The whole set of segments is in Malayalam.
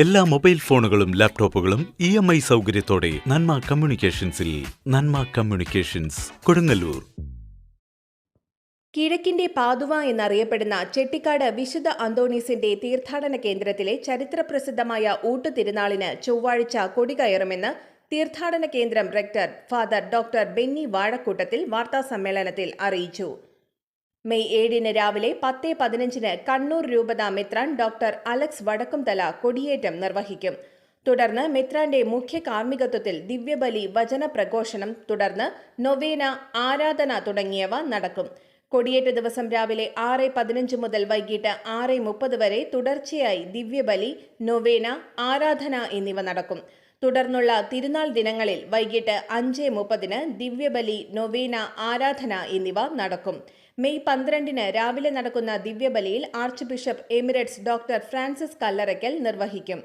എല്ലാ മൊബൈൽ ഫോണുകളും ലാപ്ടോപ്പുകളും ഇ എം ഐ സൗകര്യത്തോടെ നന്മ കമ്മ്യൂണിക്കേഷൻസിൽ നന്മ കമ്മ്യൂണിക്കേഷൻസ് കൊടുങ്ങല്ലൂർ. കിഴക്കിന്റെ പാതുവ എന്നറിയപ്പെടുന്ന ചെട്ടിക്കാട് വിശുദ്ധ അന്തോണീസിന്റെ തീർത്ഥാടന കേന്ദ്രത്തിലെ ചരിത്രപ്രസിദ്ധമായ ഊട്ടുതിരുനാളിന് ചൊവ്വാഴ്ച കൊടികയറുമെന്ന് തീർത്ഥാടന കേന്ദ്രം rector father doctor Benny Vazhakoottathil വാർത്താസമ്മേളനത്തിൽ അറിയിച്ചു. മെയ് ഏഴിന് രാവിലെ പത്ത് പതിനഞ്ചിന് കണ്ണൂർ രൂപത മെത്രാൻ ഡോക്ടർ അലക്സ് വടക്കുംതല കൊടിയേറ്റം നിർവഹിക്കും. തുടർന്ന് മെത്രാന്റെ മുഖ്യ കാർമ്മികത്വത്തിൽ ദിവ്യബലി വചന പ്രഘോഷണം തുടർന്ന് നൊവേന ആരാധന തുടങ്ങിയവ നടക്കും. കൊടിയേറ്റ ദിവസം രാവിലെ ആറ് പതിനഞ്ച് മുതൽ വൈകിട്ട് ആറ് മുപ്പത് വരെ തുടർച്ചയായി ദിവ്യബലി നൊവേന ആരാധന എന്നിവ നടക്കും. തുടർന്നുള്ള തിരുനാൾ ദിനങ്ങളിൽ വൈകിട്ട് അഞ്ച് മുപ്പതിന് ദിവ്യബലി നൊവേന ആരാധന എന്നിവ നടക്കും. മെയ് പന്ത്രണ്ടിന് രാവിലെ നടക്കുന്ന ദിവ്യബലിയിൽ archbishop emeritus doctor Francis Kallarakkal നിർവഹിക്കും.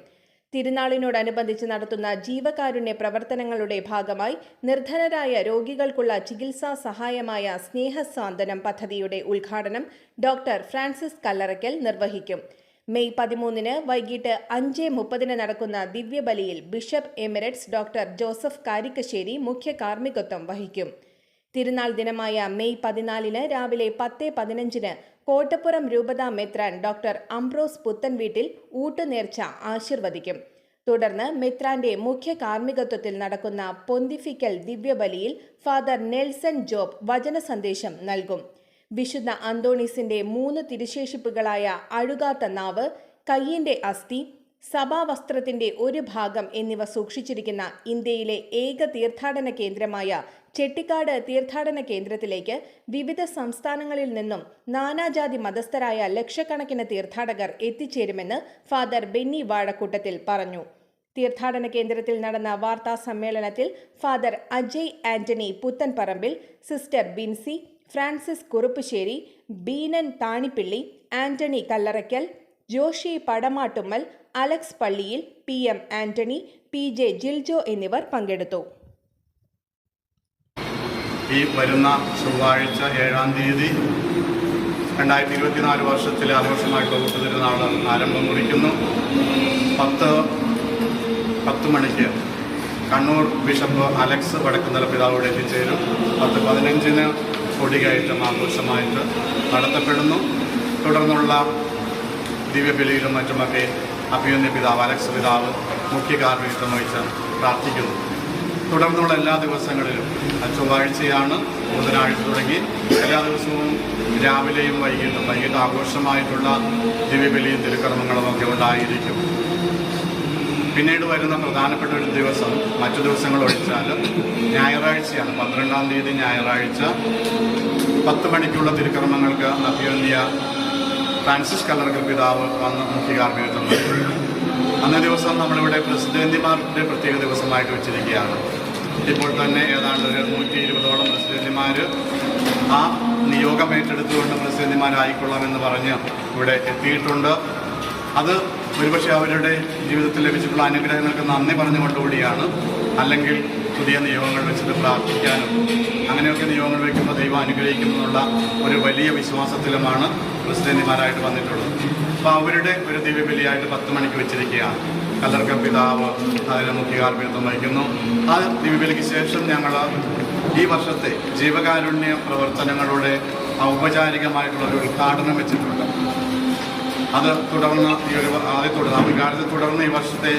തിരുനാളിനോടനുബന്ധിച്ച് നടത്തുന്ന ജീവകാരുണ്യ പ്രവർത്തനങ്ങളുടെ ഭാഗമായി നിർധനരായ രോഗികൾക്കുള്ള ചികിത്സാ സഹായമായ സ്നേഹസാന്ത്വനം പദ്ധതിയുടെ ഉദ്ഘാടനം ഡോക്ടർ ഫ്രാൻസിസ് കല്ലറയ്ക്കൽ നിർവഹിക്കും. മെയ് പതിമൂന്നിന് വൈകിട്ട് അഞ്ച് മുപ്പതിന് നടക്കുന്ന ദിവ്യബലിയിൽ bishop emeritus doctor Joseph Karikkassery മുഖ്യ കാർമ്മികത്വം വഹിക്കും. തിരുനാൾ ദിനമായ മെയ് പതിനാലിന് രാവിലെ പത്ത് പതിനഞ്ചിന് കോട്ടപ്പുറം രൂപത മെത്രാൻ ഡോക്ടർ അംബ്രോസ് പുത്തൻവീട്ടിൽ ഊട്ടുനേർച്ച ആശീർവദിക്കും. തുടർന്ന് മെത്രാന്റെ മുഖ്യ കാർമ്മികത്വത്തിൽ നടക്കുന്ന പൊന്തിഫിക്കൽ ദിവ്യബലിയിൽ ഫാദർ നെൽസൺ ജോബ് വചന സന്ദേശം നൽകും. വിശുദ്ധ അന്തോണീസിന്റെ മൂന്ന് തിരുശേഷിപ്പുകളായ അഴുകാത്ത നാവ് കയ്യിന്റെ അസ്ഥി സഭാവസ്ത്രത്തിന്റെ ഒരു ഭാഗം എന്നിവ സൂക്ഷിച്ചിരിക്കുന്ന ഇന്ത്യയിലെ ഏക തീർത്ഥാടന കേന്ദ്രമായ ചെട്ടിക്കാട് തീർത്ഥാടന കേന്ദ്രത്തിലേക്ക് വിവിധ സംസ്ഥാനങ്ങളിൽ നിന്നും നാനാജാതി മതസ്ഥരായ ലക്ഷക്കണക്കിന് തീർത്ഥാടകർ എത്തിച്ചേരുമെന്ന് ഫാദർ ബെന്നി വാഴക്കൂട്ടത്തിൽ പറഞ്ഞു. തീർത്ഥാടന കേന്ദ്രത്തിൽ നടന്ന വാർത്താ സമ്മേളനത്തിൽ father Ajay Antony Puthenparambil sister Binsy Francis Kuruppassery ബീനൻ Thanippilly Antony Kallarakkal Joshy Padamattummal Alex Palliyil P M Antony P J Jiljo എന്നിവർ പങ്കെടുത്തു. ഈ വരുന്ന ചൊവ്വാഴ്ച ഏഴാം തീയതി രണ്ടായിരത്തി ഇരുപത്തിനാല് വർഷത്തിലെ ആഘോഷമായിട്ടുള്ള ഊട്ടുതിരുനാൾ ആരംഭം കുറിക്കുന്നു. പത്ത് പത്ത് മണിക്ക് കണ്ണൂർ ബിഷപ്പ് അലക്സ് വടക്കുന്തല പിതാവോട് എത്തിച്ചേരും. പത്ത് പതിനഞ്ചിന് കൊടികയറ്റം ആഘോഷമായിട്ട് നടത്തപ്പെടുന്നു. തുടർന്നുള്ള ദിവ്യബലിയിലും മറ്റുമൊക്കെ അഭിയുന്ന പിതാവ് അലക്സ് പിതാവ് മുഖ്യ കാർമ്മികത്വം വഹിച്ച് പ്രാർത്ഥിക്കുന്നു. തുടർന്നുള്ള എല്ലാ ദിവസങ്ങളിലും ചൊവ്വാഴ്ചയാണ് ബുധനാഴ്ച തുടങ്ങി. എല്ലാ ദിവസവും രാവിലെയും വൈകിട്ടും വൈകിട്ട് ആഘോഷമായിട്ടുള്ള ദിവ്യബലിയും തിരുക്കർമ്മങ്ങളും ഒക്കെ ഉണ്ടായിരിക്കും. പിന്നീട് വരുന്ന പ്രധാനപ്പെട്ട ഒരു ദിവസം മറ്റു ദിവസങ്ങൾ ഒഴിച്ചാൽ ഞായറാഴ്ചയാണ്. പന്ത്രണ്ടാം തീയതി ഞായറാഴ്ച. പത്ത് മണിക്കുള്ള തിരുക്രമങ്ങൾക്ക് അഭ്യന്തിയ ഫ്രാൻസിസ് കല്ലറക്കൽ പിതാവ് വന്ന് മുഖ്യകാർമ്മികത്വം അന്നേ ദിവസം നമ്മളിവിടെ പ്രസിഡന്റിമാരുടെ പ്രത്യേക ദിവസമായിട്ട് വെച്ചിരിക്കുകയാണ്. ഇപ്പോൾ തന്നെ ഏതാണ്ട് ഒരു നൂറ്റി ഇരുപതോളം പ്രസിഡന്റിമാർ ആ നിയോഗം ഏറ്റെടുത്തുകൊണ്ട് പ്രസിഡന്റിമാരായിക്കൊള്ളാമെന്ന് പറഞ്ഞ് ഇവിടെ എത്തിയിട്ടുണ്ട്. അത് ഒരുപക്ഷെ അവരുടെ ജീവിതത്തിൽ ലഭിച്ചിട്ടുള്ള അനുഗ്രഹങ്ങൾക്ക് നന്ദി പറഞ്ഞുകൊണ്ടുകൂടിയാണ്. അല്ലെങ്കിൽ പുതിയ നിയോഗങ്ങൾ വെച്ചിട്ട് പ്രാർത്ഥിക്കാനും അങ്ങനെയൊക്കെ നിയമങ്ങൾ വയ്ക്കുമ്പോൾ ദൈവം അനുഗ്രഹിക്കുമെന്നുള്ള ഒരു വലിയ വിശ്വാസത്തിലുമാണ് പ്രസിഡന്റിമാരായിട്ട് വന്നിട്ടുള്ളത്. അപ്പോൾ അവരുടെ ഒരു ദിവ്യബലിയായിട്ട് പത്ത് മണിക്ക് വെച്ചിരിക്കുകയാണ്. കല്ലർക്ക പിതാവ് അതിന് മുഖ്യകാർമ്മിത്വം വഹിക്കുന്നു. ആ ദിവ്യബലിക്ക് ശേഷം ഞങ്ങൾ ഈ വർഷത്തെ ജീവകാരുണ്യ പ്രവർത്തനങ്ങളുടെ ഔപചാരികമായിട്ടുള്ള ഒരു ഉദ്ഘാടനം വെച്ചിട്ടുണ്ട്. അത് തുടർന്ന് ഈ ഒരു ആദ്യ തുടർന്ന് ആ വികാരത്തെ തുടർന്ന് ഈ വർഷത്തെ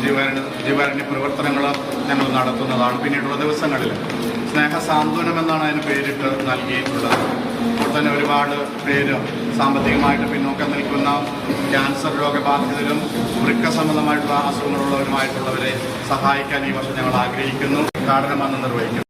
ജീവകാരുണ്യ ജീവകാരുണ്യ പ്രവർത്തനങ്ങൾ ഞങ്ങൾ നടത്തുന്നതാണ് പിന്നീടുള്ള ദിവസങ്ങളിൽ. സ്നേഹസാന്ത്വനം എന്നാണ് അതിന് പേരിട്ട് നൽകിയിട്ടുള്ളത്. അപ്പോൾ തന്നെ ഒരുപാട് പേര് സാമ്പത്തികമായിട്ട് പിന്നോക്കം നിൽക്കുന്ന ക്യാൻസർ രോഗബാധിതരും വൃക്ക സംബന്ധമായിട്ടുള്ള അസുഖങ്ങളുള്ളവരുമായിട്ടുള്ളവരെ സഹായിക്കാൻ ഈ വർഷം ഞങ്ങൾ ആഗ്രഹിക്കുന്നു. ഉദ്ഘാടനം അന്ന് നിർവഹിക്കും.